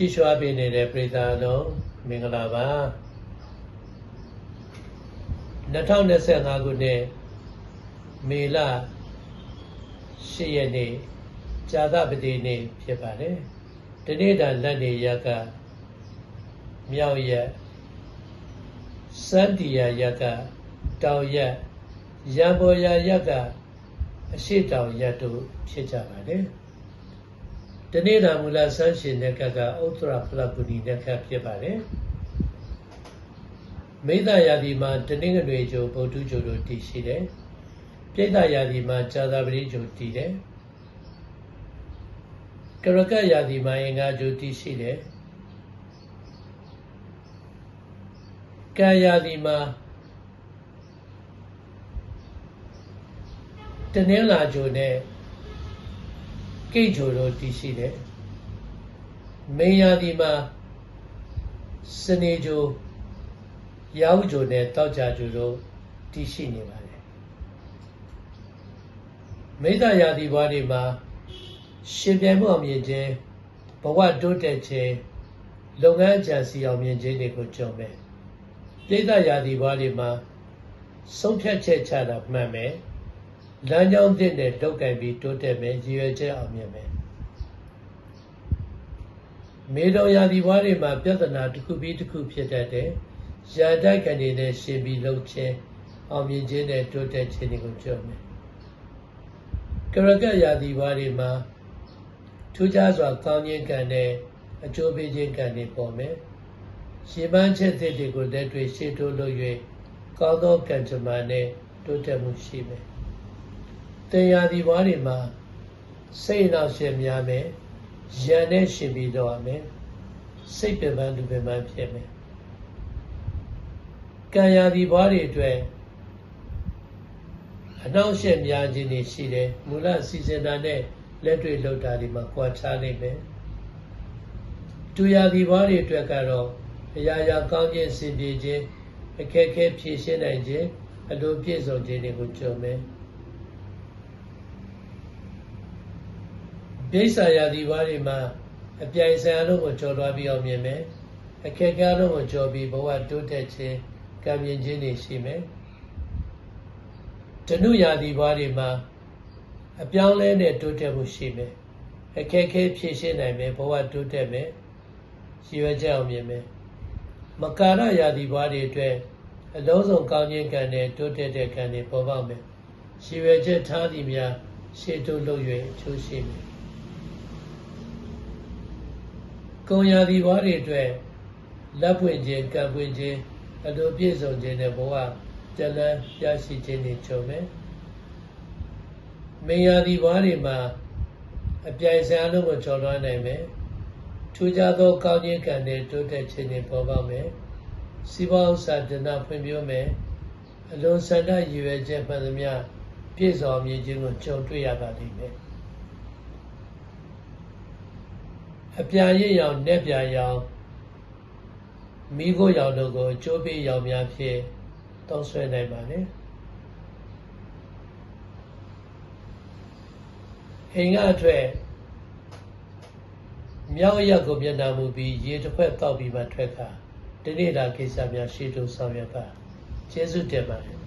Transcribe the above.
ကြည်ရွှာပေးနေတဲ့ပြည်သားလုံးမင်္ဂလာပါ2025ခုနှစ်မေလ10ရက်နေ့ဇာသပတိနေ့ဖြစ်ပါတယ်ဒီနေ့တာလက်နေရက်ကမြောက်ရက်စန္ဒီယာရက်ကတောင်ရက်ရံပေါ်ရာရက်ကအရှိတောင်ရက်တို့ဖြစ်ကြပါတယ်။ ဒီနေ့တာမူလဆန်းရှင်တဲ့ကကဥတ္တရဖလကုဏီတဲ့ကဖြစ်ပါတယ်။မိသယာဒီမှာတနင်္ဂနွေကျိုဗုဒ္ဓကျိုတို့တည်ရှိတယ်။ပြိဿယာဒီမှာဇာတာပတိကျိုတည်တယ်။ကရကယာဒီမှာအင်္ဂါကျိုတည်ရှိတယ်။ကာယာဒီမှာတနင်္လာဂျိုနဲ့ ကိတ်ဂျိုတို့တည်ရှိတယ်မေယာဒီမှာစနေဂျိုရောက်ဂျိုနဲ့တောက်ကြဂျိုတို့တည်ရှိနေပါတယ်မိဒ္ဒယာဒီဘွားတွေမှာရှင်ပြိုင်မှုအောင်မြင်ခြင်းဘဝတိုးတက်ခြင်းလုပ်ငန်းအကြံစီအောင်မြင်ခြင်းတွေကိုကြုံမယ်ပြိဿယာဒီဘွားတွေမှာဆုံးဖြတ်ချက်ချတာမှန်မယ် လမ်းကြောင်းသစ်နဲ့တုတ်ကင်ပြီးတိုးတက်မယ်ရည်ရွယ်ချက်အောင်မြင်မယ်မေတော်ရာဒီဘွားတွေမှာပြဿနာတစ်ခုပြီးတစ်ခုဖြစ်တတ်တယ်ရာတိုက်ကနေနဲ့ရှင်ပြီးလှုပ်ခြင်းအောင်မြင်ခြင်းနဲ့တိုးတက်ခြင်းတွေကိုကြုံမယ်ကရကရာဒီဘွားတွေမှာထူးခြားစွာကောင်းခြင်းကံနဲ့အကျိုးပေးခြင်းကံတွေပေါ်မယ်ရှင်းပန်းချက်တွေကိုလက်တွေ့ရှေ့တိုးလို့၍ကောင်းသောကံကြမ္မာနဲ့တိုးတက်မှုရှိမယ် တရားဒီဘွားတွေမှာစိတ်နောက်ရှင်များမယ်ရန်နဲ့ရှင်ပြီးတော့ရမယ်စိတ်ပင်ပန်းလူပင်ပန်းဖြစ်မယ်ကံရာဒီဘွားတွေအတွက်အနောက်ရှက်များခြင်းတွေရှိတယ်မူလစီစဉ်တာနဲ့လက်တွေ့လှုပ်တာတွေမှာကြွားချနိုင်မယ်တူရာဒီဘွားတွေအတွက်ကတော့အရာရာကောင်းခြင်းစင်ပြေခြင်းအခက်အခဲဖြေရှင်းနိုင်ခြင်းအလိုပြည့်စုံခြင်းတွေကိုကြုံမယ် ဒိဋ္ဌာယာဒီဝါတွေမှာအပြိုင်ဆိုင်အလုံးကိုကြော်လွှားပြီးအောင်မြင်မယ်အခက်အခဲလုံးကိုကြော်ပြီးဘဝတိုးတက်ခြင်းကံမြင်ခြင်းတွေရှိမယ်တဏုယာဒီဝါတွေမှာအပြောင်းလဲနဲ့တိုးတက်မှုရှိမယ်အခက်အခဲဖြေရှင်းနိုင်မယ်ဘဝတိုးတက်မယ်ရည်ရွယ်ချက်အောင်မြင်မယ်မကာရယာဒီဘွားတွေအတွက်အလုံးစုံကောင်းခြင်းကံနဲ့တိုးတက်တဲ့ကံတွေပေါ်ပေါက်မယ်ရည်ရွယ်ချက်ထားသည်များရှေ့တိုးလို့၍အကျိုးရှိမယ် ကုံရာဒီဘွားတွေအတွက်လက်ပွင့်ခြင်းကံပွင့်ခြင်းအလိုပြည့်စုံခြင်းနဲ့ဘဝကြလန်းရရှိခြင်းတွေကြုံမယ်မင်ယာဒီဘွားတွေမှာအပြိုင်ဆိုင်အလုံးကိုကျော်လွှားနိုင်မယ်ထူးခြားသောကောင်းခြင်းကံနဲ့တိုးတက်ခြင်းတွေပေါ်ပေါက်မယ်စီးပွားဥစ္စာဒနာဖွံ့ဖြိုးမယ်အလုံးစန္ဒရည်ရွယ်ချက်မှန်သမျှပြည့်စုံမြင်ခြင်းကိုကြုံတွေ့ရပါလိမ့်မယ် အပြာရစ်ရောင်နဲ့ပြာရောင်မိခိုးရောင်တို့ကိုအကျိုးပေးရောင်များဖြင့်တောင်းဆွဲနိုင်ပါလေအိမ်ကအထွက်မြောက်ရက်ကိုမျက်နှာမူပြီးရေတစ်ခွက်တောက်ပြီးမှထွက်ခါဒီနေ့တာကိစ္စများရှေ့တိုးဆောင်ရွက်ပါကျေးဇူးတင်ပါတယ်